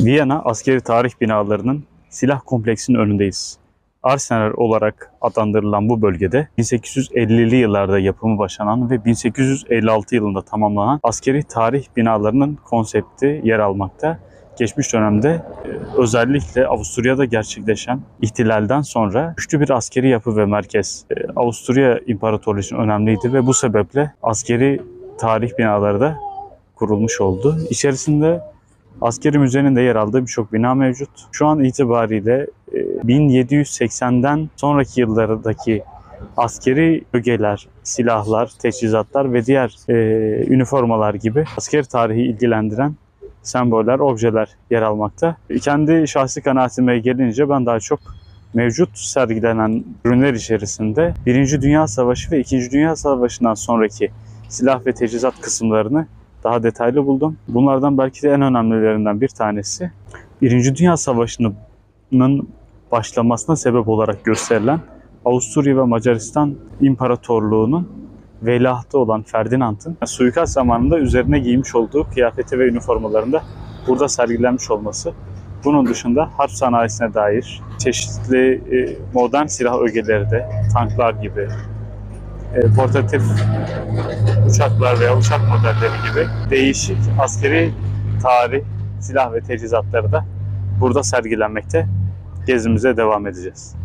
Viyana askeri tarih binalarının silah kompleksinin önündeyiz. Arsenal olarak adlandırılan bu bölgede 1850'li yıllarda yapımı başlanan ve 1856 yılında tamamlanan askeri tarih binalarının konsepti yer almakta. Geçmiş dönemde e, özellikle Avusturya'da gerçekleşen ihtilalden sonra güçlü bir askeri yapı ve merkez e, Avusturya İmparatorluğu için önemliydi ve bu sebeple askeri tarih binaları da kurulmuş oldu. İçerisinde askeri müzenin de yer aldığı birçok bina mevcut. Şu an itibariyle e, 1780'den sonraki yıllardaki askeri ögeler, silahlar, teçhizatlar ve diğer e, üniformalar gibi asker tarihi ilgilendiren semboller, objeler yer almakta. Kendi şahsi kanaatime gelince ben daha çok mevcut sergilenen ürünler içerisinde Birinci Dünya Savaşı ve İkinci Dünya Savaşı'ndan sonraki silah ve teçhizat kısımlarını daha detaylı buldum. Bunlardan belki de en önemlilerinden bir tanesi Birinci Dünya Savaşı'nın başlamasına sebep olarak gösterilen Avusturya ve Macaristan İmparatorluğu'nun veliahtı olan Ferdinand'ın suikast zamanında üzerine giymiş olduğu kıyafeti ve üniformalarında burada sergilenmiş olması. Bunun dışında harp sanayisine dair çeşitli e, modern silah ögeleri de tanklar gibi, e, portatif uçaklar veya uçak modelleri gibi değişik askeri tarih, silah ve teçhizatları da burada sergilenmekte. Gezimize devam edeceğiz.